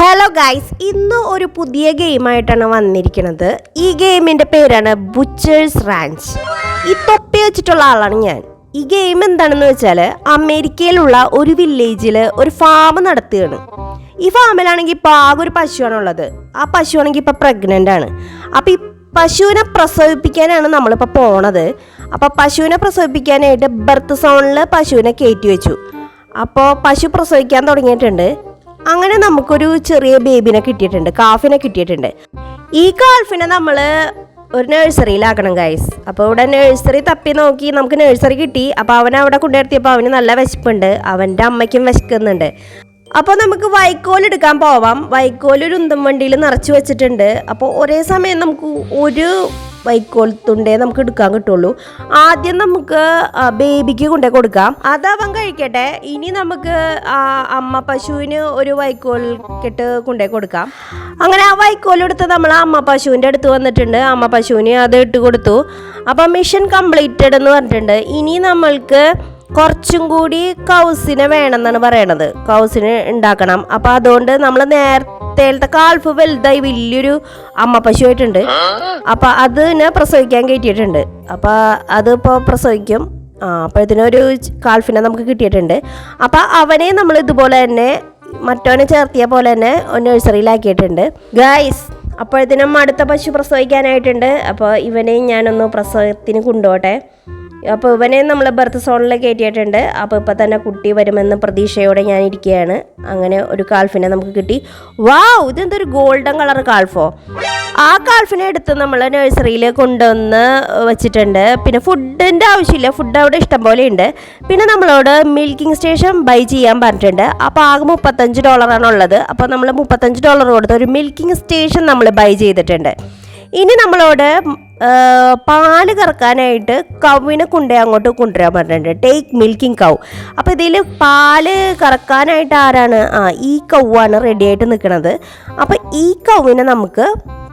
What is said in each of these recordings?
Hello guys ഇന്ന് ഒരു പുതിയ ഗെയിമായിട്ടാണ് വന്നിരിക്കുന്നത്. ഈ ഗെയിമിന്റെ പേരാണ് ബുച്ചേഴ്സ് റാഞ്ച് ഈ തൊപ്പി വെച്ചിട്ടുള്ള ആളാണ് ഞാൻ. ഈ ഗെയിം എന്താണെന്ന് വെച്ചാൽ അമേരിക്കയിലുള്ള ഒരു വില്ലേജിൽ ഒരു ഫാം നടത്തുകയാണ് ഈ ഫാമിലാണെങ്കിൽ ഇപ്പോൾ ആകെ ഒരു പശുവാണുള്ളത് ആ പശുവാണെങ്കിൽ ഇപ്പോൾ പ്രഗ്നന്റ് ആണ്. അപ്പോൾ ഈ പശുവിനെ പ്രസവിപ്പിക്കാനാണ് നമ്മളിപ്പോൾ പോണത്. അപ്പോൾ പശുവിനെ പ്രസവിപ്പിക്കാനായിട്ട് ബർത്ത് സോണിൽ പശുവിനെ കയറ്റി വെച്ചു. അപ്പോൾ പശു പ്രസവിക്കാൻ തുടങ്ങിയിട്ടുണ്ട്. അങ്ങനെ നമുക്കൊരു ചെറിയ ബേബിനെ കിട്ടിയിട്ടുണ്ട് കാഫിനെ കിട്ടിയിട്ടുണ്ട്. ഈ കാൽഫിനെ നമ്മൾ ഒരു നഴ്സറിയിലാക്കണം ഗൈസ് അപ്പോൾ ഇവിടെ നഴ്സറി തപ്പി നോക്കി നമുക്ക് നഴ്സറി കിട്ടി. അപ്പോൾ അവൻ അവിടെ കൊണ്ടുവരുത്തിയപ്പോൾ അവന് നല്ല വിശപ്പുണ്ട്. അവന്റെ അമ്മയ്ക്കും വിശക്കുന്നുണ്ട്. അപ്പോൾ നമുക്ക് വൈക്കോൽ എടുക്കാൻ പോവാം. വൈക്കോൽ ഒരു ഉന്തം വണ്ടിയിൽ നിറച്ച് വെച്ചിട്ടുണ്ട്. അപ്പോൾ ഒരേ സമയം നമുക്ക് ഒരു വൈക്കോൽ തുണ്ടേ നമുക്ക് എടുക്കാൻ കിട്ടുള്ളൂ. ആദ്യം നമുക്ക് ബേബിക്ക് കൊണ്ടേ കൊടുക്കാം. അതവൻ കഴിക്കട്ടെ. ഇനി നമുക്ക് അമ്മ പശുവിന് ഒരു വൈക്കോൽ കെട്ട് കൊണ്ടേ കൊടുക്കാം. അങ്ങനെ ആ വൈക്കോൽ എടുത്ത് നമ്മൾ അമ്മ പശുവിന്റെ അടുത്ത് വന്നിട്ടുണ്ട്. അമ്മ പശുവിന് അത് ഇട്ട് കൊടുത്തു. അപ്പം മിഷൻ കംപ്ലീറ്റഡ് എന്ന് പറഞ്ഞിട്ടുണ്ട്. ഇനി നമ്മൾക്ക് കുറച്ചും കൂടി കൗസിനെ വേണമെന്നാണ് പറയണത്. കൗസിന് ഉണ്ടാക്കണം. അപ്പൊ അതുകൊണ്ട് നമ്മൾ നേരത്തേലത്തെ കാൽഫ് വലുതായി വലിയൊരു അമ്മ പശു ആയിട്ടുണ്ട്. അപ്പം അതിനെ പ്രസവിക്കാൻ കയറ്റിയിട്ടുണ്ട്. അത് അതിപ്പോൾ പ്രസവിക്കും. ആ അപ്പോഴത്തേനൊരു കാൽഫിനെ നമുക്ക് കിട്ടിയിട്ടുണ്ട്. അപ്പൊ അവനെ നമ്മൾ ഇതുപോലെ തന്നെ മറ്റവനെ ചേർത്തിയ പോലെ തന്നെ നഴ്സറിയിലാക്കിയിട്ടുണ്ട്. ഗൈസ് അപ്പോഴത്തേനും അടുത്ത പശു പ്രസവിക്കാനായിട്ടുണ്ട്. അപ്പോൾ ഇവനെയും ഞാനൊന്ന് പ്രസവത്തിന് കൊണ്ടുപോട്ടെ. അപ്പോൾ ഇവനെ നമ്മൾ ബർത്ത് സോണിൽ കയറ്റിയിട്ടുണ്ട് അപ്പോൾ ഇപ്പോൾ തന്നെ കുട്ടി വരുമെന്ന പ്രതീക്ഷയോടെ ഞാൻ ഇരിക്കുകയാണ്. അങ്ങനെ ഒരു കാൽഫിനെ നമുക്ക് കിട്ടി. വാവ് ഇതെന്തൊരു ഗോൾഡൻ കളർ കാൽഫോ. ആ കാൽഫിനെ എടുത്ത് നമ്മൾ നഴ്സറിയിൽ കൊണ്ടുവന്ന് വെച്ചിട്ടുണ്ട്. പിന്നെ ഫുഡിന്റെ ആവശ്യമില്ല. ഫുഡ് അവിടെ ഇഷ്ടം പോലെ ഉണ്ട്. പിന്നെ നമ്മളോട് മിൽക്കിംഗ് സ്റ്റേഷൻ ബൈ ചെയ്യാൻ പറഞ്ഞിട്ടുണ്ട്. അപ്പോൾ ആകെ മുപ്പത്തഞ്ച് ഡോളറാണ് ഉള്ളത്. അപ്പോൾ നമ്മൾ മുപ്പത്തഞ്ച് ഡോളർ കൊടുത്ത് ഒരു മിൽക്കിംഗ് സ്റ്റേഷൻ നമ്മൾ ബൈ ചെയ്തിട്ടുണ്ട്. ഇനി നമ്മളോട് പാൽ കറക്കാനായിട്ട് കവിനെ കൊണ്ടേ അങ്ങോട്ട് കൊണ്ടുവരാൻ പറഞ്ഞിട്ടുണ്ട്. ടേക്ക് മിൽക്കിംഗ് കൗ അപ്പോൾ ഇതിൽ പാൽ കറക്കാനായിട്ട് ആരാണ്? ആ ഈ കൗവാണ് റെഡി ആയിട്ട് നിൽക്കുന്നത്. അപ്പോൾ ഈ കൗവിനെ നമുക്ക്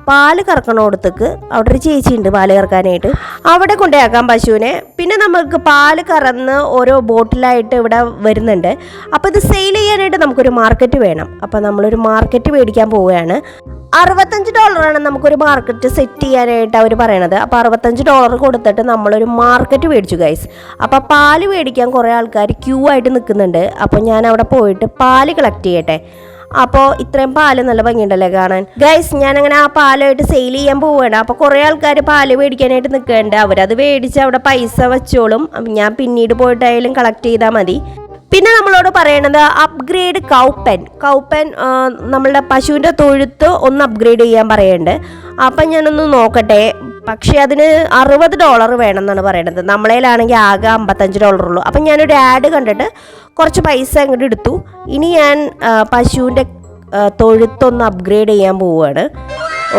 പാൽ കറക്കണോടത്തേക്ക് അവിടെ ഒരു ചേച്ചി ഉണ്ട് പാൽ കറക്കാനായിട്ട്. അവിടെ കൊണ്ടുപോയാക്കാം പശുവിനെ. പിന്നെ നമുക്ക് പാൽ കറന്ന് ഓരോ ബോട്ടിലായിട്ട് ഇവിടെ വരുന്നുണ്ട്. അപ്പോൾ ഇത് സെയിൽ ചെയ്യാനായിട്ട് നമുക്കൊരു മാർക്കറ്റ് വേണം. അപ്പോൾ നമ്മളൊരു മാർക്കറ്റ് മേടിക്കാൻ പോവുകയാണ്. അറുപത്തഞ്ച് ഡോളറാണ് നമുക്കൊരു മാർക്കറ്റ് സെറ്റ് ചെയ്യാനായിട്ട് അവർ പറയണത്. അപ്പോൾ അറുപത്തഞ്ച് ഡോളർ കൊടുത്തിട്ട് നമ്മളൊരു മാർക്കറ്റ് മേടിച്ചു ഗൈസ് അപ്പോൾ പാൽ മേടിക്കാൻ കുറേ ആൾക്കാർ ക്യൂ ആയിട്ട് നിൽക്കുന്നുണ്ട്. അപ്പോൾ ഞാൻ അവിടെ പോയിട്ട് പാൽ കളക്ട് ചെയ്യട്ടെ. അപ്പോൾ ഇത്രയും പാൽ നല്ല ഭംഗിയുണ്ടല്ലേ കാണാൻ? ഗൈസ് ഞാൻ അങ്ങനെ ആ പാലായിട്ട് സെയിൽ ചെയ്യാൻ പോവുകയാണ് അപ്പോൾ കുറേ ആൾക്കാർ പാൽ മേടിക്കാനായിട്ട് നിൽക്കുന്നുണ്ട്. അവരത് മേടിച്ച് അവിടെ പൈസ വെച്ചോളും. ഞാൻ പിന്നീട് പോയിട്ടായാലും കളക്ട് ചെയ്താൽ മതി. പിന്നെ നമ്മളോട് പറയണത് അപ്ഗ്രേഡ് കൗപ്പൻ കൗപ്പൻ നമ്മളുടെ പശുവിന്റെ തൊഴുത്ത് ഒന്ന് അപ്ഗ്രേഡ് ചെയ്യാൻ പറയുന്നുണ്ട് അപ്പം ഞാനൊന്ന് നോക്കട്ടെ. പക്ഷേ അതിന് അറുപത് ഡോളർ വേണം എന്നാണ് പറയണത്. നമ്മളേലാണെങ്കിൽ ആകെ അമ്പത്തഞ്ച് ഡോളർ ഉള്ളൂ. അപ്പം ഞാനൊരു ആഡ് കണ്ടിട്ട് കുറച്ച് പൈസ അങ്ങോട്ട് എടുത്തു. ഇനി ഞാൻ പശുവിന്റെ തൊഴുത്തൊന്ന് അപ്ഗ്രേഡ് ചെയ്യാൻ പോവുകയാണ്.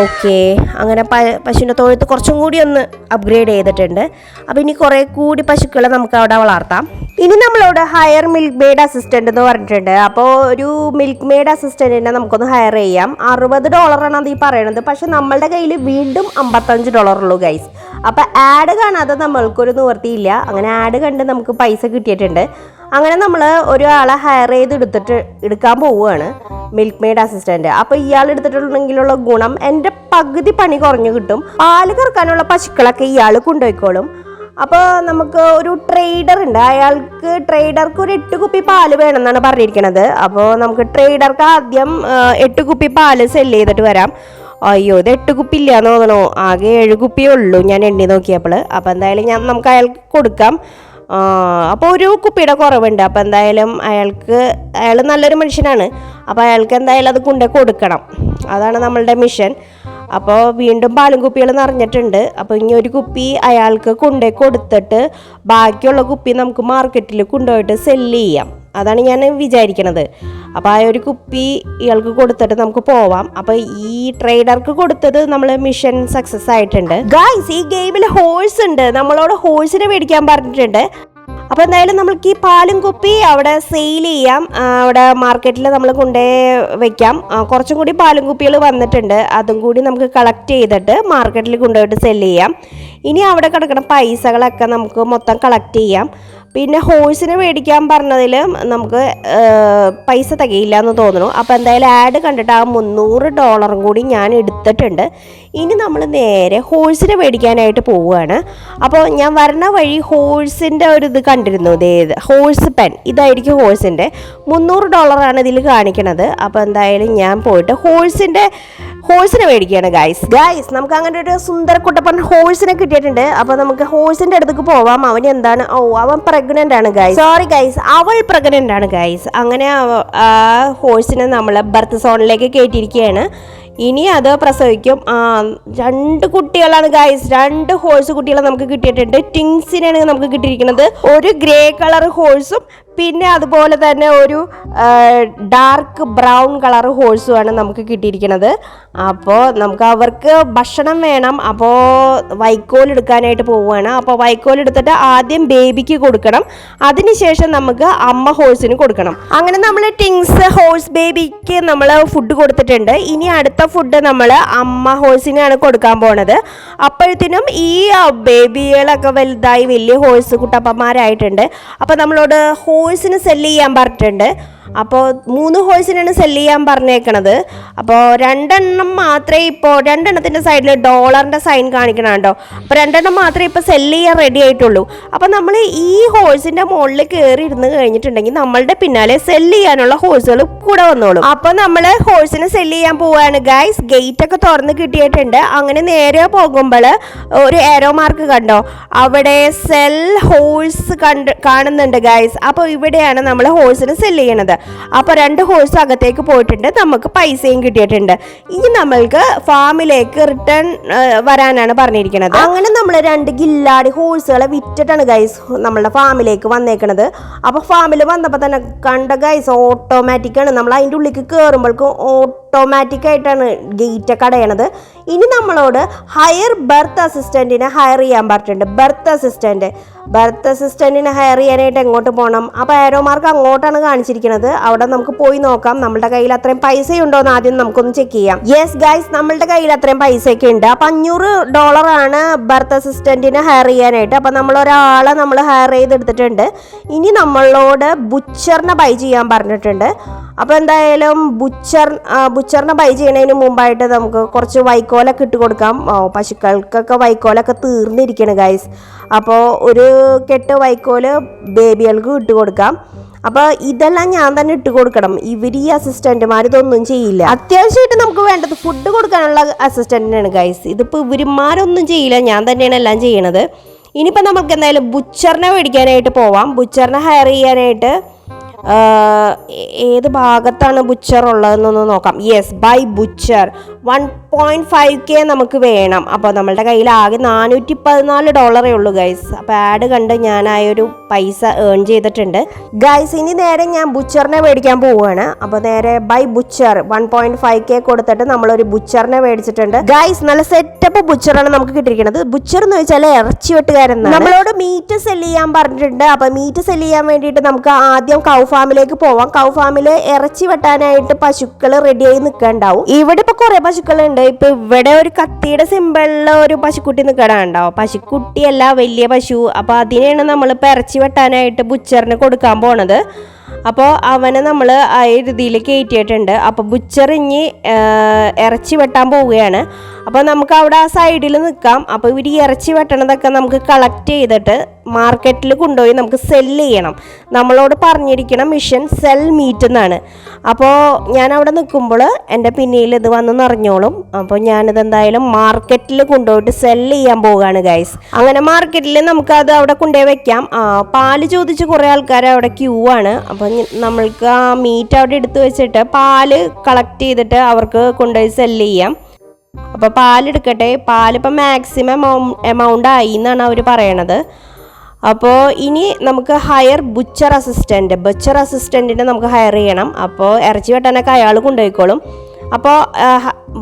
ഓക്കെ അങ്ങനെ പ പശുവിന്റെ തൊഴുത്ത് കുറച്ചും കൂടി ഒന്ന് അപ്ഗ്രേഡ് ചെയ്തിട്ടുണ്ട്. അപ്പോൾ ഇനി കുറേ കൂടി പശുക്കളെ നമുക്ക് അവിടെ വളർത്താം. ഇനി നമ്മളോട് ഹയർ മിൽക്ക് മെയ്ഡ് അസിസ്റ്റന്റ് എന്ന് പറഞ്ഞിട്ടുണ്ട്. അപ്പോൾ ഒരു മിൽക്ക് മെയ്ഡ് അസിസ്റ്റന്റിനെ നമുക്കൊന്ന് ഹയർ ചെയ്യാം. അറുപത് ഡോളറാണ് അത് ഈ പറയണത്. പക്ഷെ നമ്മളുടെ കയ്യിൽ വീണ്ടും അമ്പത്തഞ്ച് ഡോളർ ഉള്ളൂ ഗൈസ് അപ്പോൾ ആഡ് കാണാതെ നമ്മൾക്കൊരു നിവർത്തിയില്ല അങ്ങനെ ആഡ് കണ്ട് നമുക്ക് പൈസ കിട്ടിയിട്ടുണ്ട്. അങ്ങനെ നമ്മൾ ഒരാളെ ഹയർ ചെയ്ത് എടുത്തിട്ട് എടുക്കാൻ പോവുകയാണ്. മിൽക്ക് മെയ്ഡ് അസിസ്റ്റന്റ് അപ്പൊ ഇയാൾ എടുത്തിട്ടുണ്ടെങ്കിലുള്ള ഗുണം എന്റെ പകുതി പണി കുറഞ്ഞു കിട്ടും. പാൽ കറക്കാനുള്ള പശുക്കളൊക്കെ ഇയാൾ കൊണ്ടുപോയിക്കോളും. അപ്പോൾ നമുക്ക് ഒരു ട്രേഡർ ഉണ്ട്. അയാൾക്ക് ട്രേഡർക്ക് ഒരു എട്ട് കുപ്പി പാൽ വേണമെന്നാണ് പറഞ്ഞിരിക്കുന്നത് അപ്പോൾ നമുക്ക് ട്രേഡർക്ക് ആദ്യം എട്ട് കുപ്പി പാൽ സെല്ല് ചെയ്തിട്ട് വരാം. അയ്യോ ഇത് എട്ട് കുപ്പി എന്ന് തോന്നണു. ആകെ ഏഴ് കുപ്പിയേ ഉള്ളൂ ഞാൻ എണ്ണി നോക്കിയപ്പോൾ. അപ്പോൾ എന്തായാലും ഞാൻ നമുക്ക് അയാൾക്ക് കൊടുക്കാം. അപ്പോൾ ഒരു കുപ്പിയുടെ കുറവുണ്ട്. അപ്പോൾ എന്തായാലും അയാൾക്ക് അയാൾ നല്ലൊരു മനുഷ്യനാണ്. അപ്പോൾ അയാൾക്ക് എന്തായാലും അത് കൊണ്ടേ കൊടുക്കണം. അതാണ് നമ്മളുടെ മിഷൻ അപ്പോൾ വീണ്ടും പാലും കുപ്പികൾ നിറഞ്ഞിട്ടുണ്ട്. അപ്പോൾ ഇനി ഒരു കുപ്പി അയാൾക്ക് കൊണ്ടു കൊടുത്തിട്ട് ബാക്കിയുള്ള കുപ്പി നമുക്ക് മാർക്കറ്റിൽ കൊണ്ടുപോയിട്ട് സെല്ല് ചെയ്യാം. അതാണ് ഞാൻ വിചാരിക്കണത്. അപ്പോൾ ആ ഒരു കുപ്പി ഇയാൾക്ക് കൊടുത്തിട്ട് നമുക്ക് പോവാം. അപ്പോൾ ഈ ട്രേഡർക്ക് കൊടുത്തത് നമ്മൾ മിഷൻ സക്സസ് ആയിട്ടുണ്ട്. ഗായ്സ് ഈ ഗെയിമിൽ ഹോഴ്സ് ഉണ്ട്. നമ്മളോട് ഹോഴ്സിനെ മേടിക്കാൻ പറഞ്ഞിട്ടുണ്ട്. അപ്പോൾ എന്തായാലും നമ്മൾക്ക് ഈ പാലും കുപ്പി അവിടെ സെയിൽ ചെയ്യാം. അവിടെ മാർക്കറ്റിൽ നമ്മൾ കൊണ്ടേ വെക്കാം. കുറച്ചും കൂടി പാലും കുപ്പികൾ വന്നിട്ടുണ്ട്. അതും കൂടി നമുക്ക് കളക്ട് ചെയ്തിട്ട് മാർക്കറ്റിൽ കൊണ്ടുപോയിട്ട് സെല്ല് ചെയ്യാം. ഇനി അവിടെ കിടക്കുന്ന പൈസകളൊക്കെ നമുക്ക് മൊത്തം കളക്ട് ചെയ്യാം. പിന്നെ ഹോഴ്സിനെ മേടിക്കാൻ പറഞ്ഞതിൽ നമുക്ക് പൈസ തികയില്ല എന്ന് തോന്നുന്നു. അപ്പോൾ എന്തായാലും ആഡ് കണ്ടിട്ട് ആ മുന്നൂറ് ഡോളറും കൂടി ഞാൻ എടുത്തിട്ടുണ്ട്. ഇനി നമ്മൾ നേരെ ഹോഴ്സിനെ മേടിക്കാനായിട്ട് പോവുകയാണ്. അപ്പോൾ ഞാൻ വരണ വഴി ഹോഴ്സിന്റെ ഒരു ഇത് കണ്ടിരുന്നു. ഇതേത് ഹോഴ്സ് പെൻ ഇതായിരിക്കും ഹോഴ്സിന്റെ മുന്നൂറ് ഡോളറാണ് ഇതിൽ കാണിക്കണത്. അപ്പോൾ എന്തായാലും ഞാൻ പോയിട്ട് ഹോഴ്സിന്റെ ഹോഴ്സിനെ മേടിക്കുകയാണ് ഗൈസ് ഗൈസ് നമുക്ക് അങ്ങനെ ഒരു സുന്ദര കുട്ടപ്പൻ ഹോഴ്സിനെ കിട്ടിയിട്ടുണ്ട്. അപ്പോൾ നമുക്ക് ഹോഴ്സിന്റെ അടുത്തേക്ക് പോവാം. അവൻ എന്താണ്? ഓ അവൻ പ്രഗ്നന്റ് ആണ് ഗൈസ് സോറി ഗൈസ് അവൾ പ്രഗ്നന്റ് ആണ് ഗൈസ് അങ്ങനെ ഹോഴ്സിനെ നമ്മൾ ബർത്ത് സോണിലേക്ക് കയറ്റിയിരിക്കുകയാണ് ഇനി അത് പ്രസവിക്കും. ആ രണ്ട് കുട്ടികളാണ് ഗൈസ് രണ്ട് ഹോഴ്സ് കുട്ടികളെ നമുക്ക് കിട്ടിയിട്ടുണ്ട്. ടിങ്സിനാണ് നമുക്ക് കിട്ടിയിരിക്കുന്നത്. ഒരു ഗ്രേ കളർ ഹോഴ്സും പിന്നെ അതുപോലെ തന്നെ ഒരു ഡാർക്ക് ബ്രൗൺ കളർ ഹോഴ്സുമാണ് നമുക്ക് കിട്ടിയിരിക്കുന്നത്. അപ്പോൾ നമുക്ക് അവർക്ക് ഭക്ഷണം വേണം. അപ്പോൾ വൈക്കോൽ എടുക്കാനായിട്ട് പോവുകയാണ്. അപ്പോൾ വൈക്കോൽ എടുത്തിട്ട് ആദ്യം ബേബിക്ക് കൊടുക്കണം. അതിനുശേഷം നമുക്ക് അമ്മ ഹോഴ്സിന് കൊടുക്കണം. അങ്ങനെ നമ്മൾ ടിങ്സ് ഹോഴ്സ് ബേബിക്ക് നമ്മൾ ഫുഡ് കൊടുത്തിട്ടുണ്ട്. ഇനി അടുത്ത ഫുഡ് നമ്മൾ അമ്മ ഹോഴ്സിനാണ് കൊടുക്കാൻ പോണത്. അപ്പോഴത്തേനും ഈ ബേബികളൊക്കെ വലുതായി വലിയ ഹോഴ്സ് കുട്ടപ്പന്മാരായിട്ടുണ്ട്. അപ്പോൾ നമ്മളോട് ഹോഴ്സിന് സെല്ല് ചെയ്യാൻ പറഞ്ഞിട്ടുണ്ട്. അപ്പോൾ മൂന്ന് ഹോഴ്സിനാണ് സെല്ല് ചെയ്യാൻ പറഞ്ഞേക്കണത്. അപ്പോൾ രണ്ടെണ്ണം മാത്രമേ ഇപ്പോൾ രണ്ടെണ്ണത്തിന്റെ സൈഡിൽ ഡോളറിന്റെ സൈൻ കാണിക്കണം കേട്ടോ അപ്പോൾ രണ്ടെണ്ണം മാത്രമേ ഇപ്പോൾ സെല്ല് ചെയ്യാൻ റെഡി ആയിട്ടുള്ളൂ. അപ്പോൾ നമ്മൾ ഈ ഹോഴ്സിന്റെ മുകളിൽ കയറി ഇരുന്ന് കഴിഞ്ഞിട്ടുണ്ടെങ്കിൽ നമ്മളുടെ പിന്നാലെ സെല്ല് ചെയ്യാനുള്ള ഹോഴ്സുകൾ കൂടെ വന്നോളും. അപ്പോൾ നമ്മൾ ഹോഴ്സിന് സെല്ല് ചെയ്യാൻ പോവുകയാണ് ഗൈസ് ഗേറ്റ് ഒക്കെ തുറന്ന് കിട്ടിയിട്ടുണ്ട്. അങ്ങനെ നേരെ പോകുമ്പോൾ ഒരു ഏരോ മാർക്ക് കണ്ടോ? അവിടെ സെൽ ഹോഴ്സ് കണ്ട് കാണുന്നുണ്ട് ഗൈസ് അപ്പോൾ ഇവിടെയാണ് നമ്മൾ ഹോഴ്സിന് സെല്ല് ചെയ്യണത്. അപ്പോൾ രണ്ട് ഹോഴ്സ് അകത്തേക്ക് പോയിട്ടുണ്ട്. നമുക്ക് പൈസയും കിട്ടിയിട്ടുണ്ട്. ഇനി നമ്മൾക്ക് ഫാമിലേക്ക് റിട്ടേൺ വരാനാണ് പറഞ്ഞിരിക്കുന്നത്. അങ്ങനെ നമ്മൾ രണ്ട് ഗില്ലാടി ഹോഴ്സുകളെ വിറ്റിട്ടാണ് ഗൈസ് നമ്മളുടെ ഫാമിലേക്ക് വന്നേക്കണത്. അപ്പോൾ ഫാമിൽ വന്നപ്പോൾ തന്നെ കണ്ട ഗൈസ് ഓട്ടോമാറ്റിക്കാണ് നമ്മൾ അതിന്റെ ഉള്ളിലേക്ക് കയറുമ്പോഴേക്കും ഓട്ടോമാറ്റിക് ആയിട്ടാണ് ഗേറ്റ് ഒക്കെ അടയണത്. ഇനി നമ്മളോട് ഹയർ ബർത്ത് അസിസ്റ്റന്റിനെ ഹയർ ചെയ്യാൻ പറഞ്ഞിട്ടുണ്ട്. ബർത്ത് അസിസ്റ്റന്റ് ബർത്ത് അസിസ്റ്റന്റിനെ ഹയർ ചെയ്യാനായിട്ട് എങ്ങോട്ട് പോകണം അപ്പോൾ ആരോമാർക്ക് അങ്ങോട്ടാണ് കാണിച്ചിരിക്കുന്നത്. അവിടെ നമുക്ക് പോയി നോക്കാം. നമ്മുടെ കയ്യിൽ അത്രയും പൈസ ഉണ്ടോ എന്ന് ആദ്യം നമുക്കൊന്ന് ചെക്ക് ചെയ്യാം. യെസ് ഗൈസ് നമ്മളുടെ കയ്യിൽ അത്രയും പൈസയൊക്കെ ഉണ്ട്. അപ്പം അഞ്ഞൂറ് ഡോളറാണ് ബർത്ത് അസിസ്റ്റന്റിനെ ഹയർ ചെയ്യാനായിട്ട്. അപ്പം നമ്മൾ ഒരാളെ നമ്മൾ ഹയർ ചെയ്തെടുത്തിട്ടുണ്ട്. ഇനി നമ്മളോട് ബുച്ചറിനെ ബൈ ചെയ്യാൻ പറഞ്ഞിട്ടുണ്ട്. അപ്പോൾ എന്തായാലും ബുച്ചർ ബുച്ചറിനെ ബൈ ചെയ്യണതിന് മുമ്പായിട്ട് നമുക്ക് കുറച്ച് വൈക്കോലൊക്കെ ഇട്ട് കൊടുക്കാം. പശുക്കൾക്കൊക്കെ വൈക്കോലൊക്കെ തീർന്നിരിക്കണം ഗൈസ് അപ്പോൾ ഒരു കെട്ട് വൈക്കോൽ ബേബികൾക്ക് ഇട്ട് കൊടുക്കാം. അപ്പോൾ ഇതെല്ലാം ഞാൻ തന്നെ ഇട്ട് കൊടുക്കണം. ഇവർ ഈ അസിസ്റ്റന്റുമാർ ഇതൊന്നും ചെയ്യില്ല. അത്യാവശ്യമായിട്ട് നമുക്ക് വേണ്ടത് ഫുഡ് കൊടുക്കാനുള്ള അസിസ്റ്റന്റിനാണ് ഗൈസ് ഇതിപ്പോൾ ഇവരുമാരൊന്നും ചെയ്യില്ല. ഞാൻ തന്നെയാണ് എല്ലാം ചെയ്യണത്. ഇനിയിപ്പോൾ നമുക്ക് എന്തായാലും ബുച്ചറിനെ മേടിക്കാനായിട്ട് പോവാം. ബുച്ചറിനെ ഹയർ ചെയ്യാനായിട്ട് ഏത് ഭാഗത്താണ് ബുച്ചർ ഉള്ളതെന്നൊന്ന് നോക്കാം. Yes buy butcher one point five K നമുക്ക് വേണം. അപ്പോൾ നമ്മളുടെ കയ്യിൽ ആകെ നാനൂറ്റി പതിനാല് ഡോളറേ ഉള്ളൂ ഗൈസ് അപ്പോൾ ആഡ് കണ്ട് ഞാൻ ആ ഒരു പൈസ ഏൺ ചെയ്തിട്ടുണ്ട്. ഗൈസ് ഇനി നേരെ ഞാൻ ബുച്ചറിനെ മേടിക്കാൻ പോവുകയാണ്. അപ്പോൾ നേരെ buy butcher one point five K കൊടുത്തിട്ട് നമ്മളൊരു ബുച്ചറിനെ മേടിച്ചിട്ടുണ്ട്. ഗൈസ് നല്ല സെറ്റപ്പ് ബുച്ചറാണ് നമുക്ക് കിട്ടിയിരിക്കുന്നത്. ബുച്ചർ എന്ന് വെച്ചാൽ ഇറച്ചി വെട്ടുകാരൻ നമ്മളോട് മീറ്റ് സെൽ ചെയ്യാൻ പറഞ്ഞിട്ടുണ്ട്. അപ്പോൾ മീറ്റ് സെൽ ചെയ്യാൻ വേണ്ടിയിട്ട് നമുക്ക് ആദ്യം കൗ ഫാമിലേക്ക് പോവാം. കൗ ഫാമിൽ ഇറച്ചി വെട്ടാനായിട്ട് പശുക്കൾ റെഡിയായി നിൽക്കണ്ടാവും. ഇവിടെ ഇപ്പോൾ കുറേ പശുക്കളുണ്ട്. ഇപ്പോൾ ഇവിടെ ഒരു കത്തിയുടെ സിമ്പിളിൽ ഒരു പശുക്കുട്ടി നിൽക്കണുണ്ടോ പശുക്കുട്ടിയല്ല വലിയ പശു. അപ്പോൾ അതിനെയാണ് നമ്മളിപ്പോൾ ഇറച്ചി വെട്ടാനായിട്ട് ബുച്ചറിന് കൊടുക്കാൻ പോണത്. അപ്പോൾ അവനെ നമ്മൾ ആ രീതിയിൽ കയറ്റിയിട്ടുണ്ട് അപ്പോൾ ബുച്ചർ ഇറച്ചി വെട്ടാൻ പോവുകയാണ്. അപ്പോൾ നമുക്ക് അവിടെ ആ സൈഡിൽ നിൽക്കാം അപ്പോൾ ഇവർ ഇറച്ചി വെട്ടണതൊക്കെ നമുക്ക് കളക്ട് ചെയ്തിട്ട് മാർക്കറ്റിൽ കൊണ്ടുപോയി നമുക്ക് സെല്ല് ചെയ്യണം. നമ്മളോട് പറഞ്ഞിരിക്കണം മിഷൻ സെൽ മീറ്റ് എന്നാണ്. അപ്പോൾ ഞാൻ അവിടെ നിൽക്കുമ്പോൾ എന്റെ പിന്നിൽ ഇത് വന്ന് നിറഞ്ഞോളും. അപ്പോൾ ഞാനിത് എന്തായാലും മാർക്കറ്റിൽ കൊണ്ടുപോയിട്ട് സെല്ല് ചെയ്യാൻ പോവുകയാണ് ഗൈസ് അങ്ങനെ മാർക്കറ്റിൽ നമുക്കത് അവിടെ കൊണ്ടുപോയി വെക്കാം. പാൽ ചോദിച്ച് കുറേ ആൾക്കാർ അവിടെ ക്യൂ ആണ്. അപ്പോൾ ഞ- നമ്മൾക്ക് ആ മീറ്റ് അവിടെ എടുത്തു വെച്ചിട്ട് പാൽ കളക്ട് ചെയ്തിട്ട് അവർക്ക് കൊണ്ടുപോയി സെല്ല് ചെയ്യാം. അപ്പോൾ പാലെടുക്കട്ടെ പാലിപ്പോൾ മാക്സിമം എമൗണ്ട് ആയി എന്നാണ് അവർ പറയണത്. അപ്പോൾ ഇനി നമുക്ക് ഹയർ ബുച്ചർ അസിസ്റ്റന്റ് ബുച്ചർ അസിസ്റ്റന്റിനെ നമുക്ക് ഹയർ ചെയ്യണം. അപ്പോൾ ഇറച്ചി വെട്ടാനൊക്കെ അയാൾ കൊണ്ടുപോയിക്കോളും. അപ്പോൾ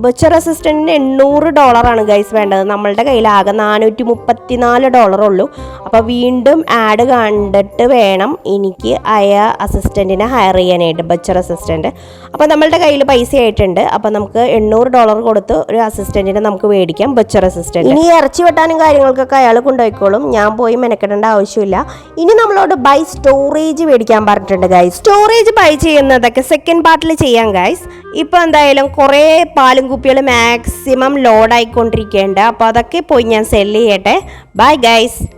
ബച്ചർ അസിസ്റ്റന്റിന് എണ്ണൂറ് ഡോളറാണ് ഗൈസ് വേണ്ടത്. നമ്മളുടെ കയ്യിൽ ആകെ നാനൂറ്റി മുപ്പത്തി നാല് ഡോളറുള്ളൂ. അപ്പോൾ വീണ്ടും ആഡ് കണ്ടിട്ട് വേണം എനിക്ക് അയ അസിസ്റ്റന്റിനെ ഹയർ ചെയ്യാനായിട്ട് ബച്ചർ അസിസ്റ്റന്റ് അപ്പോൾ നമ്മളുടെ കയ്യിൽ പൈസ ആയിട്ടുണ്ട്. അപ്പോൾ നമുക്ക് എണ്ണൂറ് ഡോളർ കൊടുത്ത് ഒരു അസിസ്റ്റന്റിനെ നമുക്ക് മേടിക്കാം ബച്ചർ അസിസ്റ്റന്റ് ഇനി ഇറച്ചി വെട്ടാനും കാര്യങ്ങൾക്കൊക്കെ അയാൾ കൊണ്ടുപോയിക്കോളും. ഞാൻ പോയി മെനക്കെടേണ്ട ആവശ്യമില്ല. ഇനി നമ്മളോട് ബൈ സ്റ്റോറേജ് മേടിക്കാൻ പറഞ്ഞിട്ടുണ്ട് ഗൈസ് സ്റ്റോറേജ് ബൈ ചെയ്യുന്നതൊക്കെ സെക്കൻഡ് പാർട്ടിൽ ചെയ്യാം ഗൈസ് ഇപ്പോൾ എന്തായാലും കുറേ പാലും കുപ്പികൾ മാക്സിമം ലോഡായിക്കൊണ്ടിരിക്കുകയുണ്ട് അപ്പോൾ അതൊക്കെ പോയി ഞാൻ സെൽ ചെയ്യട്ടെ. Bye guys